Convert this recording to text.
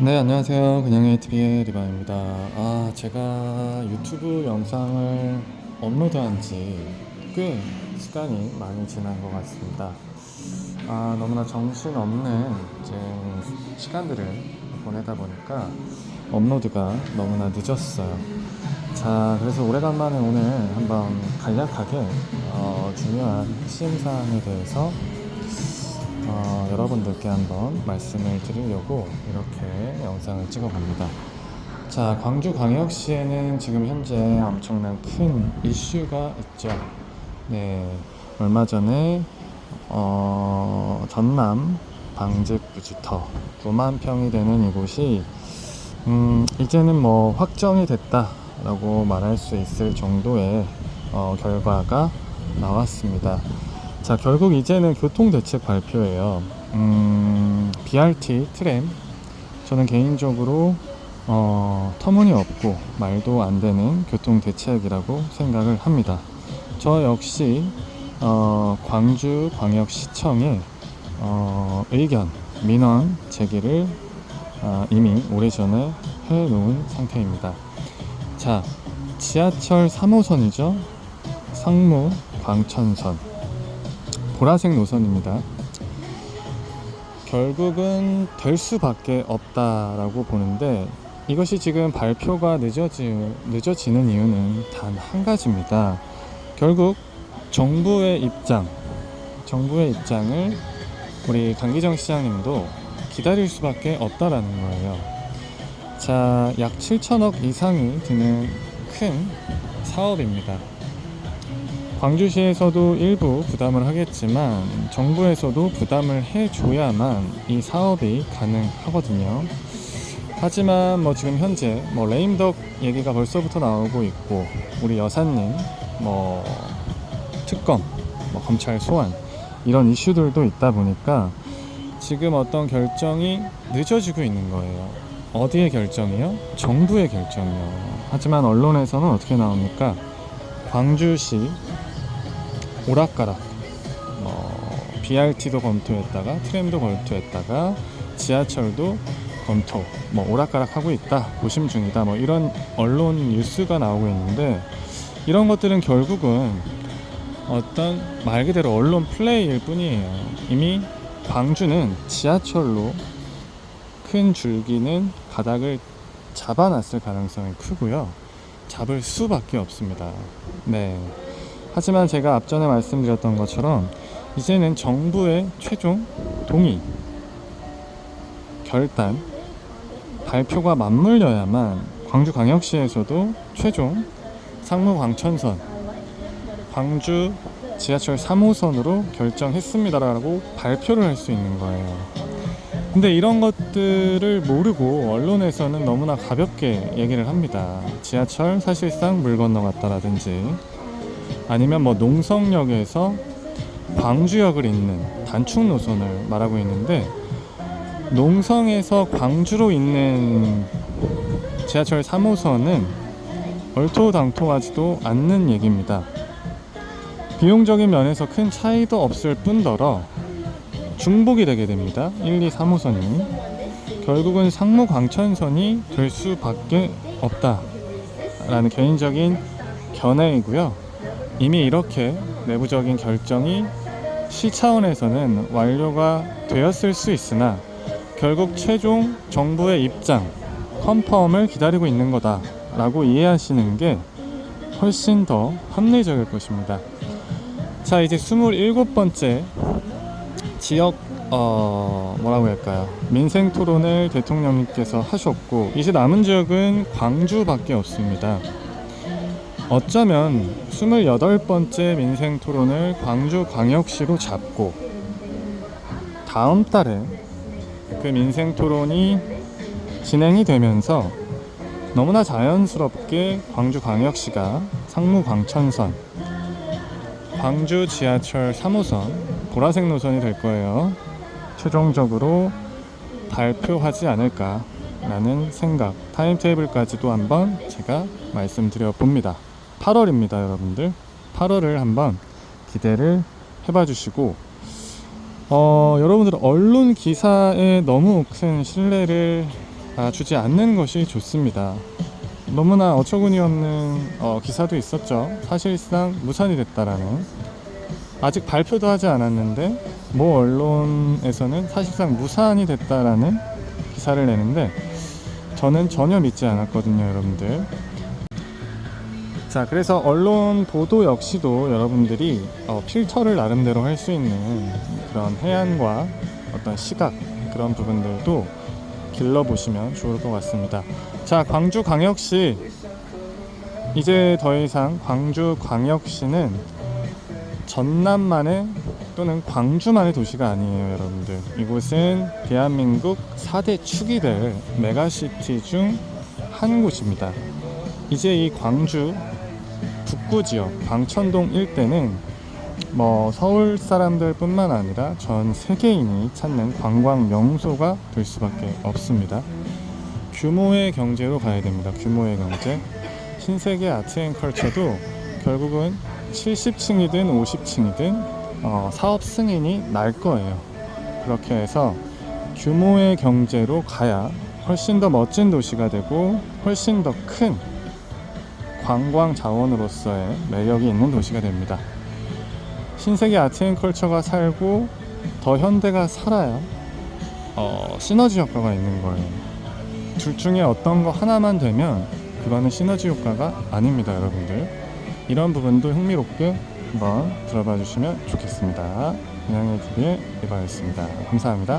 네, 안녕하세요. 그냥의 TV의 리바입니다. 아, 제가 유튜브 영상을 업로드한 지 꽤 시간이 많이 지난 것 같습니다. 아, 너무나 정신없는 이제 시간들을 보내다 보니까 업로드가 너무나 늦었어요. 자, 그래서 오래간만에 오늘 한번 간략하게 어, 중요한 시행사항에 대해서 어, 여러분들께 한번 말씀을 드리려고 이렇게 영상을 찍어봅니다. 자, 광주광역시에는 지금 현재 엄청난 큰 이슈가 있죠. 네, 얼마 전에 어, 전남 방직부지터 9만 평이 되는 이곳이 음, 이제는 뭐 확정이 됐다라고 말할 수 있을 정도의 어, 결과가 나왔습니다. 자, 결국 이제는 교통대책 발표예요. 음, BRT 트램. 저는 개인적으로 어, 터무니없고 말도 안 되는 교통대책이라고 생각을 합니다. 저 역시 어, 광주광역시청에 어, 의견, 민원 제기를 아, 이미 오래전에 해놓은 상태입니다. 자, 지하철 3호선이죠. 상무 광천선. 보라색 노선입니다. 결국은 될 수밖에 없다라고 보는데 이것이 지금 발표가 늦어지, 늦어지는 이유는 단 한 가지입니다. 결국 정부의 입장, 정부의 입장을 우리 강기정 시장님도 기다릴 수밖에 없다라는 거예요. 자, 약 7천억 이상이 드는 큰 사업입니다. 광주시에서도 일부 부담을 하겠지만 정부에서도 부담을 해줘야만 이 사업이 가능하거든요. 하지만 뭐 지금 현재 뭐 레임덕 얘기가 벌써부터 나오고 있고 우리 여사님 뭐 특검, 뭐 검찰 소환 이런 이슈들도 있다 보니까 지금 어떤 결정이 늦어지고 있는 거예요. 어디의 결정이요? 정부의 결정이요. 하지만 언론에서는 어떻게 나옵니까? 광주시 오락가락 뭐 BRT도 검토했다가 트램도 검토했다가 지하철도 검토 뭐 오락가락 하고 있다 고심 중이다 뭐 이런 언론 뉴스가 나오고 있는데 이런 것들은 결국은 어떤 말 그대로 언론 플레이일 뿐이에요. 이미 광주는 지하철로 큰 줄기는 바닥을 잡아놨을 가능성이 크고요. 잡을 수밖에 없습니다. 네 하지만 제가 앞전에 말씀드렸던 것처럼 이제는 정부의 최종 동의, 결단, 발표가 맞물려야만 광주광역시에서도 최종 상무 광천선, 광주 지하철 3호선으로 결정했습니다라고 발표를 할 수 있는 거예요. 근데 이런 것들을 모르고 언론에서는 너무나 가볍게 얘기를 합니다. 지하철 사실상 물 건너갔다라든지 아니면 뭐 농성역에서 광주역을 잇는 단축 노선을 말하고 있는데 농성에서 광주로 잇는 지하철 3호선은 얼토당토하지도 않는 얘기입니다. 비용적인 면에서 큰 차이도 없을 뿐더러 중복이 되게 됩니다. 1, 2, 3호선이 결국은 상무 광천선이 될 수밖에 없다라는 개인적인 견해이고요. 이미 이렇게 내부적인 결정이 시 차원에서는 완료가 되었을 수 있으나 결국 최종 정부의 입장, 컨펌을 기다리고 있는 거다라고 이해하시는 게 훨씬 더 합리적일 것입니다. 자, 이제 27번째 지역 어 뭐라고 할까요? 민생 토론을 대통령님께서 하셨고 이제 남은 지역은 광주밖에 없습니다. 어쩌면 28번째 민생 토론을 광주 광역시로 잡고 다음 달에 그 민생 토론이 진행이 되면서 너무나 자연스럽게 광주 광역시가 상무 광천선 광주 지하철 3호선 보라색 노선이 될 거예요. 최종적으로 발표하지 않을까라는 생각, 타임테이블까지도 한번 제가 말씀드려 봅니다. 8월입니다, 여러분들. 8월을 한번 기대를 해봐 주시고, 어, 여러분들 언론 기사에 너무 큰 신뢰를 주지 않는 것이 좋습니다. 너무나 어처구니 없는 어, 기사도 있었죠. 사실상 무산이 됐다라는. 아직 발표도 하지 않았는데 모 언론에서는 사실상 무산이 됐다라는 기사를 내는데 저는 전혀 믿지 않았거든요, 여러분들. 자, 그래서 언론 보도 역시도 여러분들이 어, 필터를 나름대로 할 수 있는 그런 해안과 어떤 시각 그런 부분들도 길러보시면 좋을 것 같습니다. 자, 광주 광역시 이제 더 이상 광주 광역시는 전남만의 또는 광주만의 도시가 아니에요, 여러분들. 이곳은 대한민국 4대 축이 될 메가시티 중 한 곳입니다. 이제 이 광주 북구 지역 광천동 일대는 뭐 서울 사람들뿐만 아니라 전 세계인이 찾는 관광 명소가 될 수밖에 없습니다. 규모의 경제로 가야 됩니다. 규모의 경제. 신세계 아트앤컬처도 결국은 70층이든 50층이든 어, 사업 승인이 날 거예요. 그렇게 해서 규모의 경제로 가야 훨씬 더 멋진 도시가 되고 훨씬 더큰 관광 자원으로서의 매력이 있는 도시가 됩니다. 신세계 아트앤컬처가 살고 더 현대가 살아야 어, 시너지 효과가 있는 거예요. 둘 중에 어떤 거 하나만 되면 그거는 시너지 효과가 아닙니다, 여러분들. 이런 부분도 흥미롭게 한번 들어봐 주시면 좋겠습니다. 그냥의 TV의 이바였습니다. 감사합니다.